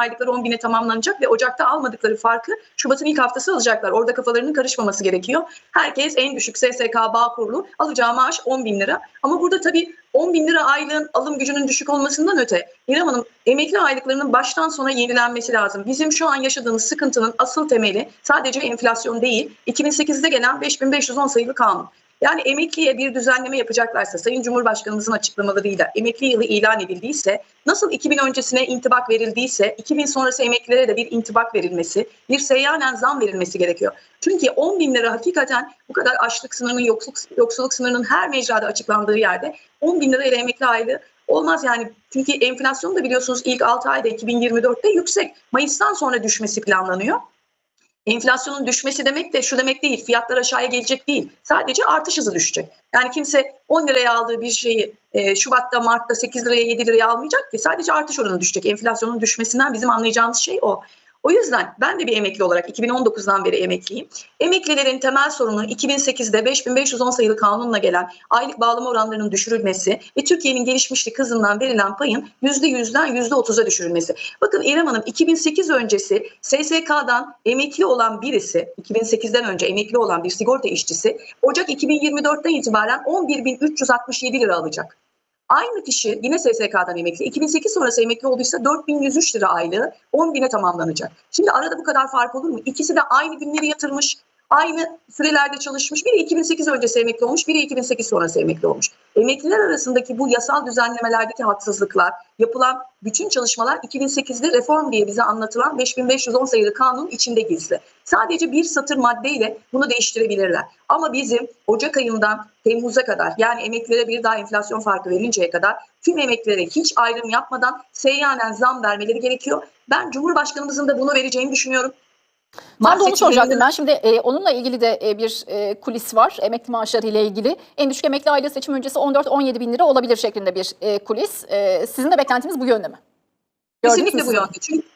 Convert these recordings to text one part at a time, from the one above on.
aylıkları 10 bine tamamlanacak ve Ocak'ta almadıkları farkı Şubat'ın ilk haftası alacaklar. Orada kafalarının karışmaması gerekiyor. Herkes en düşük SSK bağ kurulu alacağı maaş 10 bin lira. Ama burada tabii 10 bin lira aylığın alım gücünün düşük olmasından öte İrem Hanım emekli aylıklarının baştan sona yenilenmesi lazım. Bizim şu an yaşadığımız sıkıntının asıl temeli sadece enflasyon değil 2008'de gelen 5510 sayılı kanun. Yani emekliye bir düzenleme yapacaklarsa Sayın Cumhurbaşkanımızın açıklamalarıyla emekli yılı ilan edildiyse nasıl 2000 öncesine intibak verildiyse 2000 sonrası emeklilere de bir intibak verilmesi, bir seyyanen zam verilmesi gerekiyor. Çünkü 10 bin lira hakikaten bu kadar açlık sınırının, yoksulluk, yoksulluk sınırının her mecrada açıklandığı yerde 10 bin lira ile emekli aylığı olmaz yani. Çünkü enflasyon da biliyorsunuz ilk 6 ayda 2024'te yüksek. Mayıs'tan sonra düşmesi planlanıyor. Enflasyonun düşmesi demek de şu demek değil, fiyatlar aşağıya gelecek değil. Sadece artış hızı düşecek. Yani kimse 10 liraya aldığı bir şeyi e, Şubat'ta, Mart'ta 8 liraya, 7 liraya almayacak ki. Sadece artış oranı düşecek. Enflasyonun düşmesinden bizim anlayacağımız şey o. O yüzden ben de bir emekli olarak 2019'dan beri emekliyim. Emeklilerin temel sorunu 2008'de 5510 sayılı kanunla gelen aylık bağlama oranlarının düşürülmesi ve Türkiye'nin gelişmişlik hızından verilen payın %100'den %30'a düşürülmesi. Bakın İrem Hanım 2008 öncesi SSK'dan emekli olan birisi, 2008'den önce emekli olan bir sigorta işçisi Ocak 2024'ten itibaren 11.367 lira alacak. Aynı kişi yine SSK'dan emekli. 2008 sonrası emekli olduysa 4103 lira aylığı 10 bine tamamlanacak. Şimdi arada bu kadar fark olur mu? İkisi de aynı günleri yatırmış, aynı sürelerde çalışmış. Biri 2008 öncesi emekli olmuş, biri 2008 sonrası emekli olmuş. Emekliler arasındaki bu yasal düzenlemelerdeki haksızlıklar, yapılan bütün çalışmalar 2008'de reform diye bize anlatılan 5510 sayılı kanun içinde gizli. Sadece bir satır maddeyle bunu değiştirebilirler. Ama bizim Ocak ayından Temmuz'a kadar yani emeklilere bir daha enflasyon farkı verinceye kadar tüm emeklilere hiç ayrım yapmadan seyyanen zam vermeleri gerekiyor. Ben Cumhurbaşkanımızın da bunu vereceğini düşünüyorum. Tam da onu soracaktım ben. Şimdi e, onunla ilgili de e, bir e, kulis var. Emekli maaşları ile ilgili. En düşük emekli aile seçim öncesi 14-17 bin lira olabilir şeklinde bir e, kulis. E, sizin de beklentiniz bu yönde mi? Gördünüz Kesinlikle bu yönde. Çünkü,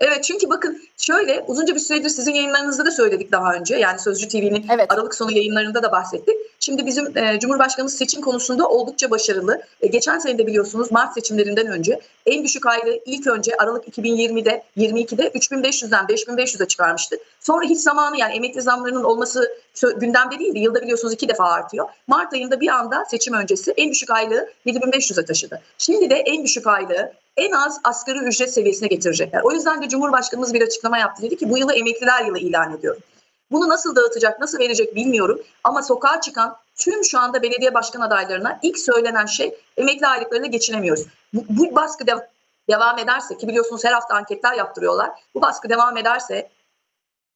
evet çünkü bakın şöyle uzunca bir süredir sizin yayınlarınızda da söyledik daha önce. Yani Sözcü TV'nin Evet. Aralık sonu yayınlarında da bahsettik. Şimdi bizim e, Cumhurbaşkanımız seçim konusunda oldukça başarılı. E, geçen sene de biliyorsunuz Mart seçimlerinden önce en düşük aylığı ilk önce Aralık 2020'de 22'de 3500'den 5500'e çıkarmıştı. Sonra hiç zamanı yani emekli zamlarının olması gündemde değildi. Yılda biliyorsunuz iki defa artıyor. Mart ayında bir anda seçim öncesi en düşük aylığı 7500'e taşıdı. Şimdi de en düşük aylığı en az asgari ücret seviyesine getirecekler. O yüzden de Cumhurbaşkanımız bir açıklama yaptı. Dedi ki bu yılı emekliler yılı ilan ediyorum. Bunu nasıl dağıtacak, nasıl verecek bilmiyorum. Ama sokağa çıkan tüm şu anda belediye başkan adaylarına ilk söylenen şey emekli aylıklarıyla geçinemiyoruz. Bu, bu baskı dev- devam ederse ki biliyorsunuz her hafta anketler yaptırıyorlar. Bu baskı devam ederse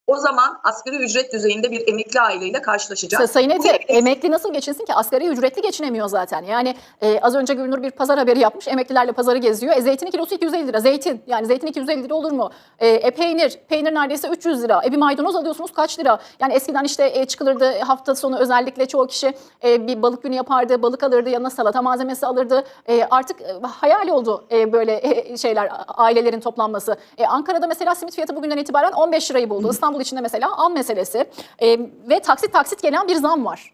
o zaman asgari ücret düzeyinde bir emekli aileyle karşılaşacağız. Sayın Ete, emekli- nasıl geçinsin ki? Asgari ücretli geçinemiyor zaten. Yani e, az önce Gülnur bir pazar haberi yapmış. Emeklilerle pazarı geziyor. E, zeytinin kilosu 250 lira. Zeytin. Yani zeytin 250 lira olur mu? E, e, peynir. Peynir neredeyse 300 lira. E, bir maydanoz alıyorsunuz kaç lira? Yani eskiden işte e, çıkılırdı hafta sonu özellikle çoğu kişi e, bir balık günü yapardı. Balık alırdı. Yanına salata malzemesi alırdı. E, artık e, hayal oldu e, böyle e, şeyler ailelerin toplanması. E, Ankara'da mesela simit fiyatı bugünden itibaren 15 lirayı buldu. İstanbul içinde mesela an meselesi. E, ve taksit taksit gelen bir zam var.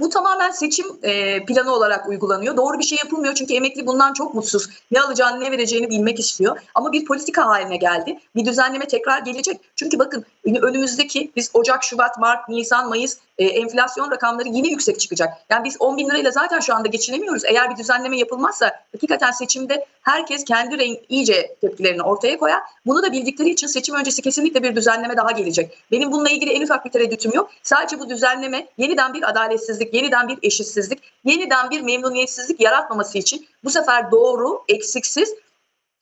Bu tamamen seçim e, planı olarak uygulanıyor. Doğru bir şey yapılmıyor çünkü emekli bundan çok mutsuz. Ne alacağını ne vereceğini bilmek istiyor. Ama bir politika haline geldi. Bir düzenleme tekrar gelecek. Çünkü bakın önümüzdeki biz Ocak, Şubat, Mart, Nisan, Mayıs e, enflasyon rakamları yine yüksek çıkacak. Yani biz 10 bin lirayla zaten şu anda geçinemiyoruz. Eğer bir düzenleme yapılmazsa hakikaten seçimde herkes kendi renk, iyice tepkilerini ortaya koyar. Bunu da bildikleri için seçim öncesi kesinlikle bir düzenleme daha gelecek. Benim bununla ilgili en ufak bir tereddütüm yok. Sadece bu düzenleme yeniden bir adaletsizlik, yeniden bir eşitsizlik, yeniden bir memnuniyetsizlik yaratmaması için bu sefer doğru, eksiksiz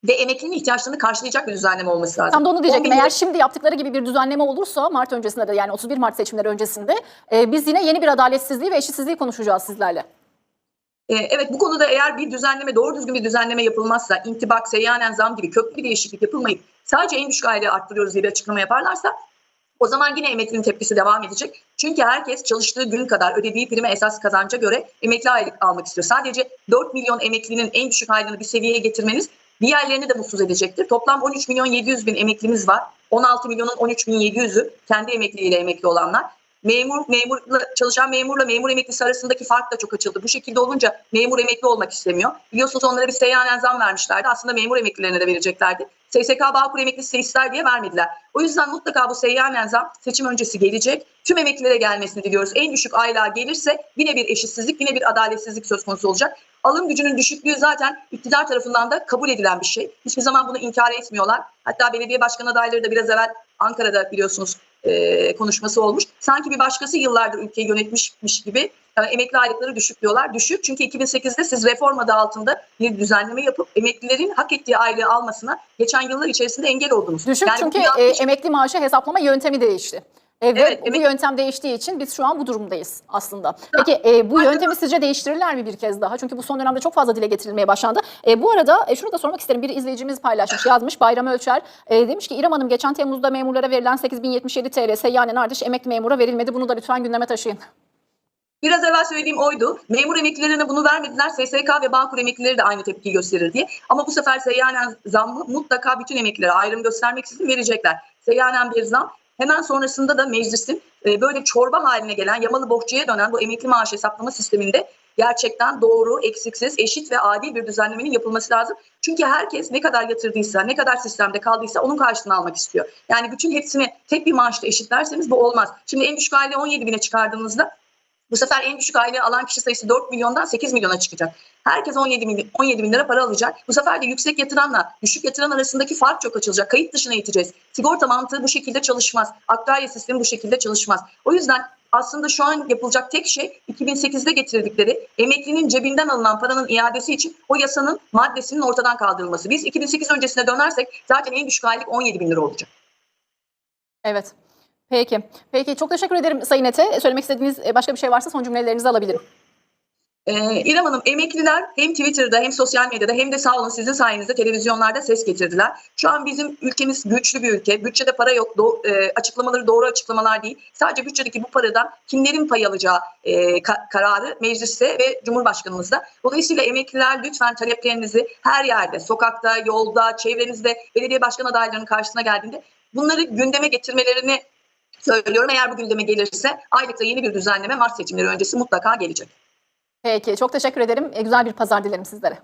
ve emeklinin ihtiyaçlarını karşılayacak bir düzenleme olması lazım. Tam da onu diyecektim. 10 bin Eğer şimdi yaptıkları gibi bir düzenleme olursa Mart öncesinde de yani 31 Mart seçimleri öncesinde e, biz yine yeni bir adaletsizliği ve eşitsizliği konuşacağız sizlerle. Ee, Evet bu konuda eğer bir düzenleme doğru düzgün bir düzenleme yapılmazsa intibak, seyyanen zam gibi köklü bir değişiklik yapılmayıp sadece en düşük aylığı arttırıyoruz diye bir açıklama yaparlarsa o zaman yine emeklinin tepkisi devam edecek. Çünkü herkes çalıştığı gün kadar ödediği prime esas kazanca göre emekli aylık almak istiyor. Sadece 4 milyon emeklinin en düşük aylığını bir seviyeye getirmeniz diğerlerini de mutsuz edecektir. Toplam 13 milyon 700 bin emeklimiz var. 16 milyonun 13 bin 700'ü kendi emekliliğiyle emekli olanlar. Memur, memurla, çalışan memurla memur emeklisi arasındaki fark da çok açıldı. Bu şekilde olunca memur emekli olmak istemiyor. Biliyorsunuz onlara bir seyyanen zam vermişlerdi. Aslında memur emeklilerine de vereceklerdi. SSK Bağkur emeklisi ister diye vermediler. O yüzden mutlaka bu seyyanen zam seçim öncesi gelecek. Tüm emeklilere gelmesini diliyoruz. En düşük aylığa gelirse yine bir eşitsizlik, yine bir adaletsizlik söz konusu olacak. Alım gücünün düşüklüğü zaten iktidar tarafından da kabul edilen bir şey. Hiçbir zaman bunu inkar etmiyorlar. Hatta belediye başkan adayları da biraz evvel Ankara'da biliyorsunuz e, konuşması olmuş. Sanki bir başkası yıllardır ülkeyi yönetmişmiş gibi yani emekli aylıkları düşük diyorlar. Düşük çünkü 2008'de siz reform adı altında bir düzenleme yapıp emeklilerin hak ettiği aylığı almasına geçen yıllar içerisinde engel oldunuz. Düşük Yani çünkü e, emekli maaşı hesaplama yöntemi değişti. E, ve Evet, bu yöntem değiştiği için biz şu an bu durumdayız aslında. Peki e, bu yöntemi sizce değiştirirler mi bir kez daha? Çünkü bu son dönemde çok fazla dile getirilmeye başlandı. E, bu arada e, şunu da sormak isterim. Bir izleyicimiz paylaşmış, yazmış. Bayram Ölçer e, demiş ki İrem Hanım geçen Temmuz'da memurlara verilen 8077 TL seyyanen ardış emekli memura verilmedi. Bunu da lütfen gündeme taşıyın. Biraz evvel söylediğim oydu. Memur emeklilerine bunu vermediler. SSK ve Bağkur emeklileri de aynı tepkiyi gösterir diye. Ama bu sefer seyyanen zammı mutlaka bütün emeklilere ayrım göstermeksizin verecekler. Seyyanen bir zam. Hemen sonrasında da meclisin e, böyle çorba haline gelen yamalı bohçaya dönen bu emekli maaş hesaplama sisteminde gerçekten doğru, eksiksiz, eşit ve adil bir düzenlemenin yapılması lazım. Çünkü herkes ne kadar yatırdıysa, ne kadar sistemde kaldıysa onun karşılığını almak istiyor. Yani bütün hepsini tek bir maaşla eşitlerseniz bu olmaz. Şimdi en düşük aile 17 bine çıkardığınızda bu sefer en düşük aylığı alan kişi sayısı 4 milyondan 8 milyona çıkacak. Herkes 17 bin, 17 bin lira para alacak. Bu sefer de yüksek yatıranla düşük yatıran arasındaki fark çok açılacak. Kayıt dışına iteceğiz. Sigorta mantığı bu şekilde çalışmaz. Aktarya sistemi bu şekilde çalışmaz. O yüzden aslında şu an yapılacak tek şey 2008'de getirdikleri emeklinin cebinden alınan paranın iadesi için o yasanın maddesinin ortadan kaldırılması. Biz 2008 öncesine dönersek zaten en düşük aylık 17 bin lira olacak. Evet. Peki. Peki çok teşekkür ederim Sayın Ete. Söylemek istediğiniz e, başka bir şey varsa son cümlelerinizi alabilirim. Ee, İrem Hanım emekliler hem Twitter'da hem sosyal medyada hem de sağ olun sizin sayenizde televizyonlarda ses getirdiler. Şu an bizim ülkemiz güçlü bir ülke. Bütçede para yok. Do- e, açıklamaları doğru açıklamalar değil. Sadece bütçedeki bu paradan kimlerin pay alacağı e, ka- kararı mecliste ve Cumhurbaşkanımızda. Dolayısıyla emekliler lütfen taleplerinizi her yerde, sokakta, yolda, çevrenizde, belediye başkan adaylarının karşısına geldiğinde bunları gündeme getirmelerini söylüyorum. Eğer bu gündeme gelirse aylıkta yeni bir düzenleme Mart seçimleri öncesi mutlaka gelecek. Peki çok teşekkür ederim. E, güzel bir pazar dilerim sizlere.